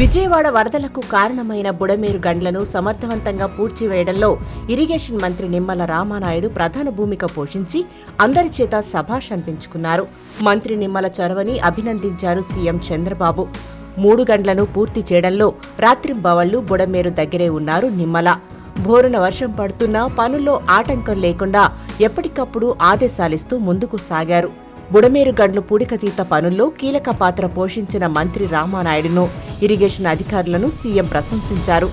విజయవాడ వరదలకు కారణమైన బుడమేరు గండ్లను సమర్థవంతంగా పూడ్చివేయడంలో ఇరిగేషన్ మంత్రి నిమ్మల రామానాయుడు ప్రధాన భూమిక పోషించి అందరి చేత సభాష్ అనిపించుకున్నారు. మంత్రి నిమ్మల చొరవని అభినందించారు సీఎం చంద్రబాబు. మూడు గండ్లను పూర్తి చేయడంలో రాత్రింబవళ్ళు బుడమేరు దగ్గరే ఉన్నారు నిమ్మల. భోరున వర్షం పడుతున్నా పనుల్లో ఆటంకం లేకుండా ఎప్పటికప్పుడు ఆదేశాలిస్తూ ముందుకు సాగారు. బుడమేరు గండ్లు పూడికతీత పనుల్లో కీలక పాత్ర పోషించిన మంత్రి రామానాయుడును ఇరిగేషన్ అధికారులను సీఎం ప్రశంసించారు.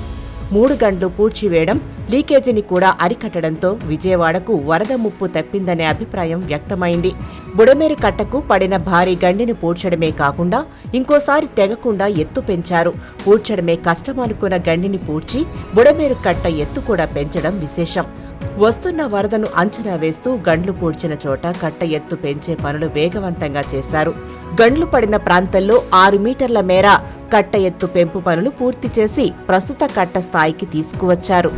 మూడు గండ్లు పూడ్చివేయడం లీకేజీని కూడా అరికట్టడంతో విజయవాడకు వరద ముప్పు తప్పిందనే అభిప్రాయం వ్యక్తమైంది. బుడమేరు కట్టకు పడిన భారీ గండిని పూడ్చడమే కాకుండా ఇంకోసారి తెగకుండా ఎత్తు పెంచారు. పూడ్చడమే కష్టమనుకున్న గండిని పూడ్చి బుడమేరు కట్ట ఎత్తు కూడా పెంచడం విశేషం. వస్తున్న వరదను అంచనా వేస్తూ గండ్లు పూడ్చిన చోట కట్ట ఎత్తు పెంచే పనులు వేగవంతంగా చేశారు. గండ్లు పడిన ప్రాంతంలో ఆరు మీటర్ల మేర కట్ట ఎత్తు పెంపు పనులు పూర్తి చేసి ప్రస్తుత కట్ట స్థాయికి తీసుకువచ్చారు.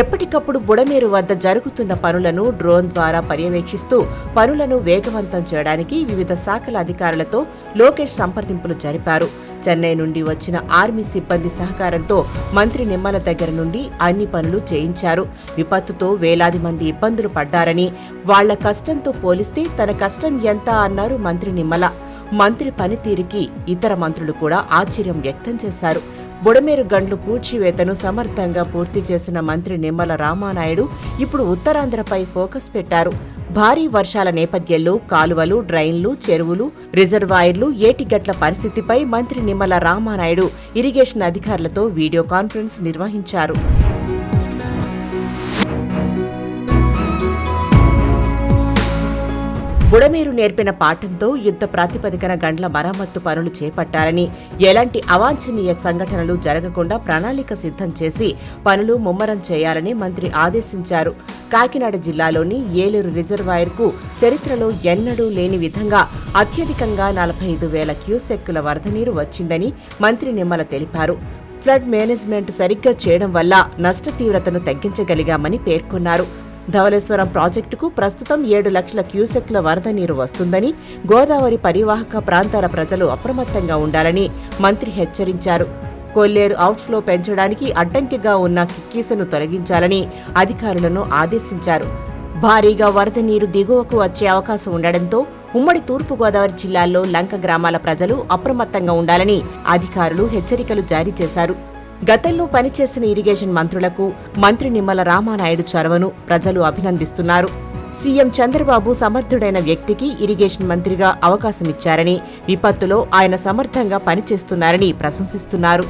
ఎప్పటికప్పుడు బుడమేరు వద్ద జరుగుతున్న పనులను డ్రోన్ ద్వారా పర్యవేక్షిస్తూ పనులను వేగవంతం చేయడానికి వివిధ శాఖల అధికారులతో లోకేష్ సంప్రదింపులు జరిపారు. చెన్నై నుండి వచ్చిన ఆర్మీ సిబ్బంది సహకారంతో మంత్రి నిమ్మల దగ్గర నుండి అన్ని పనులు చేయించారు. విపత్తుతో వేలాది మంది ఇబ్బందులు పడ్డారని వాళ్ళ కష్టంతో పోలిస్తే తన కష్టం ఎంత అన్నారు మంత్రి నిమ్మల. మంత్రి పనితీరుకి ఇతర మంత్రులు కూడా ఆశ్చర్యం వ్యక్తం చేశారు. బుడమేరు గండ్లు పూడ్చివేతను సమర్థంగా పూర్తి చేసిన మంత్రి నిమ్మల రామానాయుడు ఇప్పుడు ఉత్తరాంధ్రపై ఫోకస్ పెట్టారు. భారీ వర్షాల నేపథ్యంలో కాలువలు డ్రైన్లు చెరువులు రిజర్వాయర్లు ఏటిగట్ల పరిస్థితిపై మంత్రి నిమ్మల రామానాయుడు ఇరిగేషన్ అధికారులతో వీడియో కాన్ఫరెన్స్ నిర్వహించారు. బుడమేరు నేర్పిన పాఠంతో యుద్ధ ప్రాతిపదికన గండ్ల మరమ్మత్తు పనులు చేపట్టాలని ఎలాంటి అవాంఛనీయ సంఘటనలు జరగకుండా ప్రణాళిక సిద్ధం చేసి పనులు ముమ్మరం చేయాలని మంత్రి ఆదేశించారు. కాకినాడ జిల్లాలోని ఏలూరు రిజర్వాయర్కు చరిత్రలో ఎన్నడూ లేని విధంగా అత్యధికంగా నలభై ఐదు వేల క్యూసెక్కుల వరద నీరు వచ్చిందని మంత్రి నిమ్మల తెలిపారు. ఫ్లడ్ మేనేజ్మెంట్ సరిగ్గా చేయడం వల్ల నష్ట తీవ్రతను తగ్గించగలిగామని పేర్కొన్నారు. ధవళేశ్వరం ప్రాజెక్టుకు ప్రస్తుతం ఏడు లక్షల క్యూసెక్ల వరద నీరు వస్తుందని గోదావరి పరివాహక ప్రాంతాల ప్రజలు అప్రమత్తంగా ఉండాలని మంత్రి హెచ్చరించారు. కొల్లేరు అవుట్ఫ్లో పెంచడానికి అడ్డంకిగా ఉన్న కిక్కీసను తొలగించాలని అధికారులను ఆదేశించారు. భారీగా వరద నీరు దిగువకు వచ్చే అవకాశం ఉండడంతో ఉమ్మడి తూర్పుగోదావరి జిల్లాల్లో లంక గ్రామాల ప్రజలు అప్రమత్తంగా ఉండాలని అధికారులు హెచ్చరికలు జారీ చేశారు. గతంలో పనిచేసిన ఇరిగేషన్ మంత్రులకు మంత్రి నిమ్మల రామానాయుడు చొరవను ప్రజలు అభినందిస్తున్నారు. సీఎం చంద్రబాబు సమర్థుడైన వ్యక్తికి ఇరిగేషన్ మంత్రిగా అవకాశమిచ్చారని విపత్తులో ఆయన సమర్థంగా పనిచేస్తున్నారని ప్రశంసిస్తున్నారు.